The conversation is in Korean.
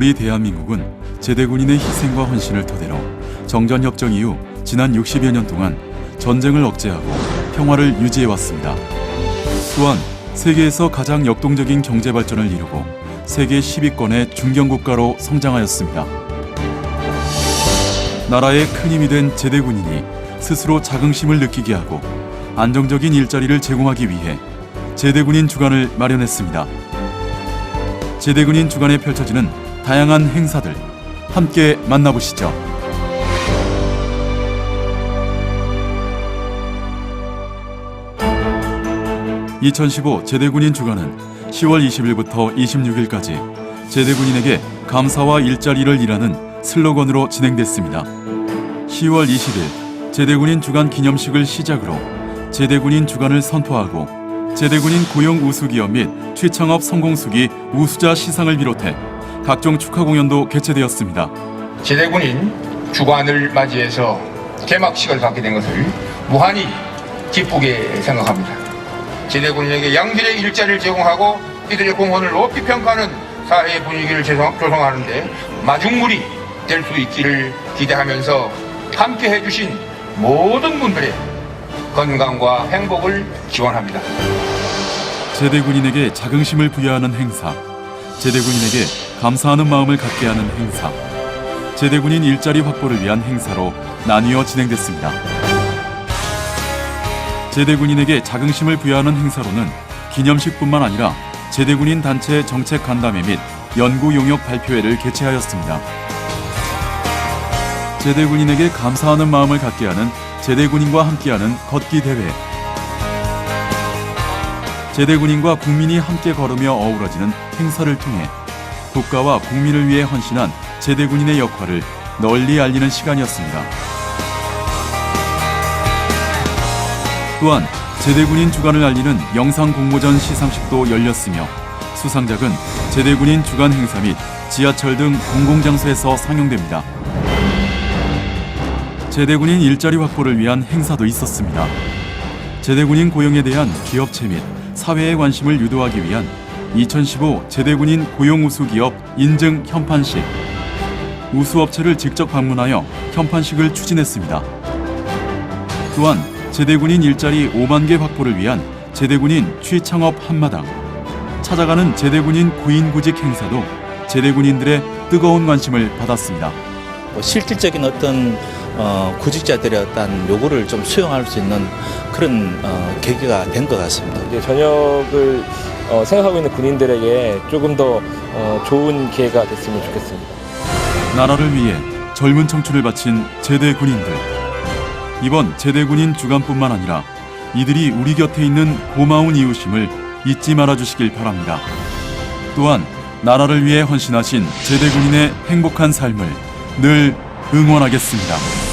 우리 대한민국은 제대군인의 희생과 헌신을 토대로 정전협정 이후 지난 60여 년 동안 전쟁을 억제하고 평화를 유지해 왔습니다. 또한 세계에서 가장 역동적인 경제 발전을 이루고 세계 10위권의 중견국가로 성장하였습니다. 나라의 큰 힘이 된 제대군인이 스스로 자긍심을 느끼게 하고 안정적인 일자리를 제공하기 위해 제대군인 주간을 마련했습니다. 제대군인 주간에 펼쳐지는 다양한 행사들 함께 만나보시죠. (2015) 제대군인 주간은 (10월 20일부터 26일까지) 제대군인에게 감사와 일자리를 일하는 슬로건으로 진행됐습니다. 10월 20일 제대군인 주간 기념식을 시작으로 제대군인 주간을 선포하고 제대군인 고용 우수기업 및 취창업 성공수기 우수자 시상을 비롯해 각종 축하 공연도 개최되었습니다. 제대군인 주관을 맞이해서 개막식을 갖게 된 것을 무한히 기쁘게 생각합니다. 제대군인에게 양질의 일자리를 제공하고 이들의 공헌을 높이 평가하는 사회 분위기를 조성- 조성하는데 마중물이 될 수 있기를 기대하면서 함께 해주신 모든 분들의 건강과 행복을 기원합니다. 제대군인에게 자긍심을 부여하는 행사, 제대군인에게 감사하는 마음을 갖게 하는 행사, 제대군인 일자리 확보를 위한 행사로 나뉘어 진행됐습니다. 제대군인에게 자긍심을 부여하는 행사로는 기념식뿐만 아니라 제대군인 단체 정책 간담회 및 연구 용역 발표회를 개최하였습니다. 제대군인에게 감사하는 마음을 갖게 하는 제대군인과 함께하는 걷기 대회, 제대 군인과 국민이 함께 걸으며 어우러지는 행사를 통해 국가와 국민을 위해 헌신한 제대 군인의 역할을 널리 알리는 시간이었습니다. 또한 제대 군인 주간을 알리는 영상 공모전 시상식도 열렸으며 수상작은 제대 군인 주간 행사 및 지하철 등 공공장소에서 상영됩니다. 제대군인 일자리 확보를 위한 행사도 있었습니다. 제대군인 고용에 대한 기업체 및 사회의 관심을 유도하기 위한 2015 제대군인 고용 우수 기업 인증 현판식 우수업체를 직접 방문하여 현판식을 추진했습니다. 또한 제대군인 일자리 5만 개 확보를 위한 제대군인 취창업 한마당 찾아가는 제대군인 구인구직 행사도 제대군인들의 뜨거운 관심을 받았습니다. 뭐 실질적인 어떤 어, 구직자들의 어떤 요구를 좀 수용할 수 있는 그런 어, 계기가 된 것 같습니다. 이제 전역을 어, 생각하고 있는 군인들에게 조금 더 어, 좋은 기회가 됐으면 좋겠습니다. 나라를 위해 젊은 청춘을 바친 제대 군인들. 이번 제대 군인 주간뿐만 아니라 이들이 우리 곁에 있는 고마운 이웃임을 잊지 말아 주시길 바랍니다. 또한 나라를 위해 헌신하신 제대 군인의 행복한 삶을 늘 응원하겠습니다.